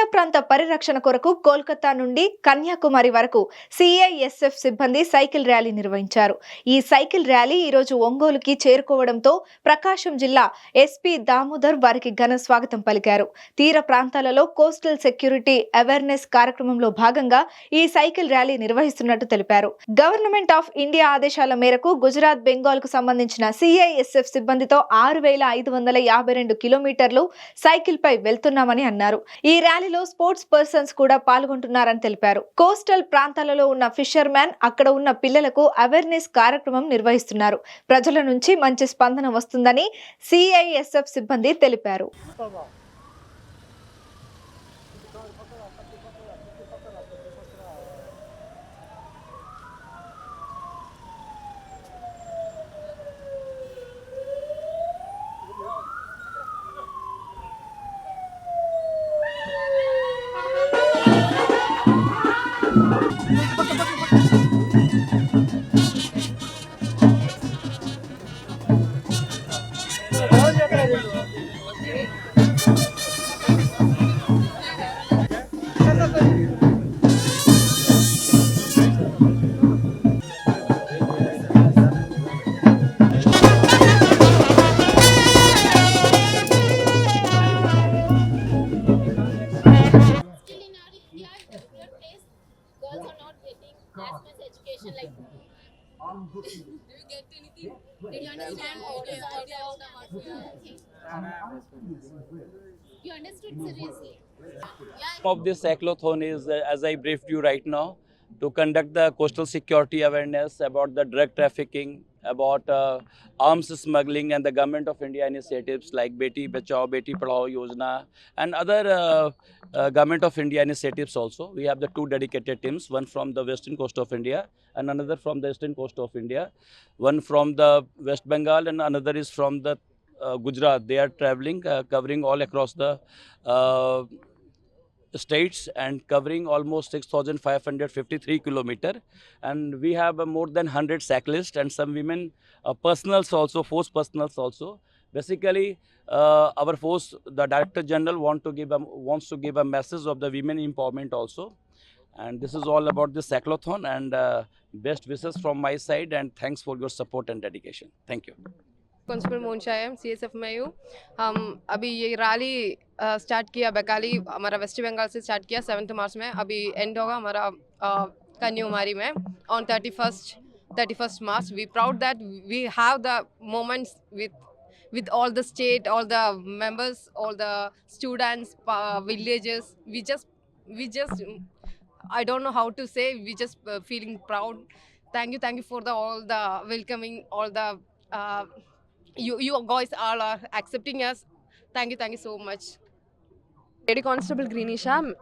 తీర ప్రాంత పరిరక్షణ కొరకు కోల్కతా నుండి కన్యాకుమారి వరకు సిఐఎస్ఎఫ్ సిబ్బంది సైకిల్ ర్యాలీ నిర్వహించారు. ఈ సైకిల్ ర్యాలీ ఈరోజు ఒంగోలుకి చేరుకోవడంతో ప్రకాశం జిల్లా ఎస్పీ దామోదర్ వారికి ఘన స్వాగతం పలికారు. తీర ప్రాంతాలలో కోస్టల్ సెక్యూరిటీ అవేర్నెస్ కార్యక్రమంలో భాగంగా ఈ సైకిల్ ర్యాలీ నిర్వహిస్తున్నట్టు తెలిపారు. గవర్నమెంట్ ఆఫ్ ఇండియా ఆదేశాల మేరకు గుజరాత్ బెంగాల్కు సంబంధించిన సిఐఎస్ఎఫ్ సిబ్బందితో ఆరు వేల ఐదు వందల యాభై రెండు కిలోమీటర్లు సైకిల్ పై వెళ్తున్నామని అన్నారు. ఈ ర్యాలీ ర్యాలీలో స్పోర్ట్స్ పర్సన్స్ కూడా పాల్గొంటున్నారని తెలిపారు. కోస్టల్ ప్రాంతాలలో ఉన్న ఫిషర్ మ్యాన్ అక్కడ ఉన్న పిల్లలకు అవేర్నెస్ కార్యక్రమం నిర్వహిస్తున్నారు. ప్రజల నుంచి మంచి స్పందన వస్తుందని సిఐఎస్ఎఫ్ సిబ్బంది తెలిపారు. Of You understood seriously? Yeah. of this cyclothon is, uh, as I briefed you right now, to conduct the coastal security awareness about the drug trafficking, about uh, arms smuggling, and the government of India initiatives like Beti Bachao, Beti Padhao Yojana, and other uh, uh, government of India initiatives also. We have the two dedicated teams, one from the western coast of India and another from the eastern coast of India, one from the West Bengal and another is from the uh, Gujarat. They are traveling, uh, covering all across the uh, states and covering almost 6553 kilometer. And we have more than 100 cyclists and some women uh, personals also force personals also. Basically uh, our force the director general want to give a, wants to give a message of the women empowerment also. And this is all about the cyclothon and uh, best wishes from my side and thanks for your support and dedication. Thank you constable Monsha है C S F में हूँ हम अभी ये rally start किया बकाली हमारा waste Bengal से start किया सेवन्थ मार्च में अभी एंड होगा हमारा कन्याकुमारी में on thirty first thirty first March we proud that we have the moments with with all the state all the members all the students uh, villages we just we just i don't know how to say we just uh, feeling proud thank you thank you for the all the welcoming all the uh, you, you guys all are accepting us. Thank you, thank you so much. Lady Constable Greenisha,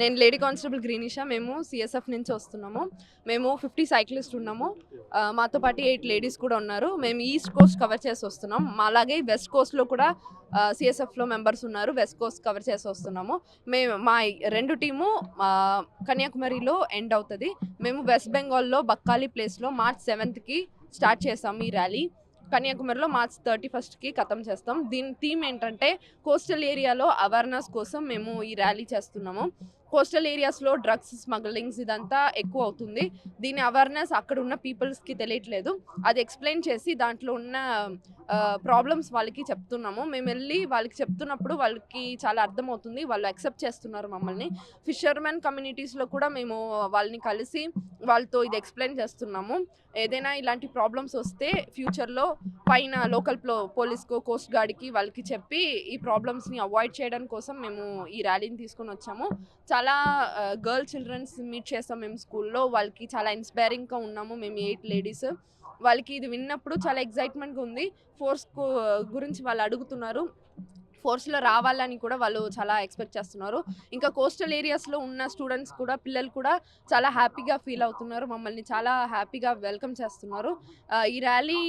నేను lady constable Greenisha మేము CSF నుంచి వస్తున్నాము. మేము fifty cyclist ఉన్నాము. మాతో పాటు eight ladies కూడా ఉన్నారు. మేము ఈస్ట్ కోస్ట్ కవర్ చేసి వస్తున్నాం. మా అలాగే వెస్ట్ కోస్ట్లో కూడా సిఎస్ఎఫ్లో మెంబర్స్ ఉన్నారు. వెస్ట్ కోస్ట్ కవర్ చేసి వస్తున్నాము. మేము మా రెండు టీము కన్యాకుమారిలో ఎండ్ అవుతుంది. మేము వెస్ట్ బెంగాల్లో బక్కాలి ప్లేస్లో మార్చ్ సెవెంత్కి స్టార్ట్ చేస్తాము ఈ ర్యాలీ. కన్యాకుమారిలో మార్చ్ థర్టీ ఫస్ట్కి ఖతం చేస్తాం. దీని థీమ్ ఏంటంటే కోస్టల్ ఏరియాలో అవేర్నెస్ కోసం మేము ఈ ర్యాలీ చేస్తున్నాము. కోస్టల్ ఏరియాస్లో డ్రగ్స్ స్మగ్లింగ్స్ ఇదంతా ఎక్కువ అవుతుంది దీని అవేర్నెస్ అక్కడ ఉన్న పీపుల్స్కి తెలియట్లేదు. అది ఎక్స్ప్లెయిన్ చేసి దాంట్లో ఉన్న ప్రాబ్లమ్స్ వాళ్ళకి చెప్తున్నాము. మేము వెళ్ళి వాళ్ళకి చెప్తున్నప్పుడు వాళ్ళకి చాలా అర్థమవుతుంది. వాళ్ళు అక్సెప్ట్ చేస్తున్నారు మమ్మల్ని. ఫిషర్మెన్ కమ్యూనిటీస్లో కూడా మేము వాళ్ళని కలిసి వాళ్ళతో ఇది ఎక్స్ప్లెయిన్ చేస్తున్నాము. ఏదైనా ఇలాంటి ప్రాబ్లమ్స్ వస్తే ఫ్యూచర్లో పైన లోకల్ పోలీస్కో కోస్ట్ గార్డ్కి వాళ్ళకి చెప్పి ఈ ప్రాబ్లమ్స్ని అవాయిడ్ చేయడం కోసం మేము ఈ ర్యాలీని తీసుకొని వచ్చాము. చాలా చాలా గర్ల్ చిల్డ్రన్స్ మీట్ చేస్తాం మేము స్కూల్లో. వాళ్ళకి చాలా ఇన్స్పైరింగ్గా ఉన్నాము మేము ఎయిట్ లేడీస్ వాళ్ళకి ఇది విన్నప్పుడు చాలా ఎగ్జైట్మెంట్గా ఉంది. ఫోర్స్ గురించి వాళ్ళు అడుగుతున్నారు. ఫోర్స్లో రావాలని కూడా వాళ్ళు చాలా ఎక్స్పెక్ట్ చేస్తున్నారు. ఇంకా కోస్టల్ ఏరియాస్లో ఉన్న స్టూడెంట్స్ కూడా పిల్లలు కూడా చాలా హ్యాపీగా ఫీల్ అవుతున్నారు. మమ్మల్ని చాలా హ్యాపీగా వెల్కమ్ చేస్తున్నారు. ఈ ర్యాలీ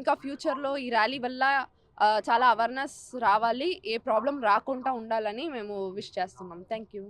ఇంకా ఫ్యూచర్లో ఈ ర్యాలీ వల్ల చాలా అవేర్నెస్ రావాలి. ఏ ప్రాబ్లం రాకుండా ఉండాలని మేము విష్ చేస్తున్నాం. Thank you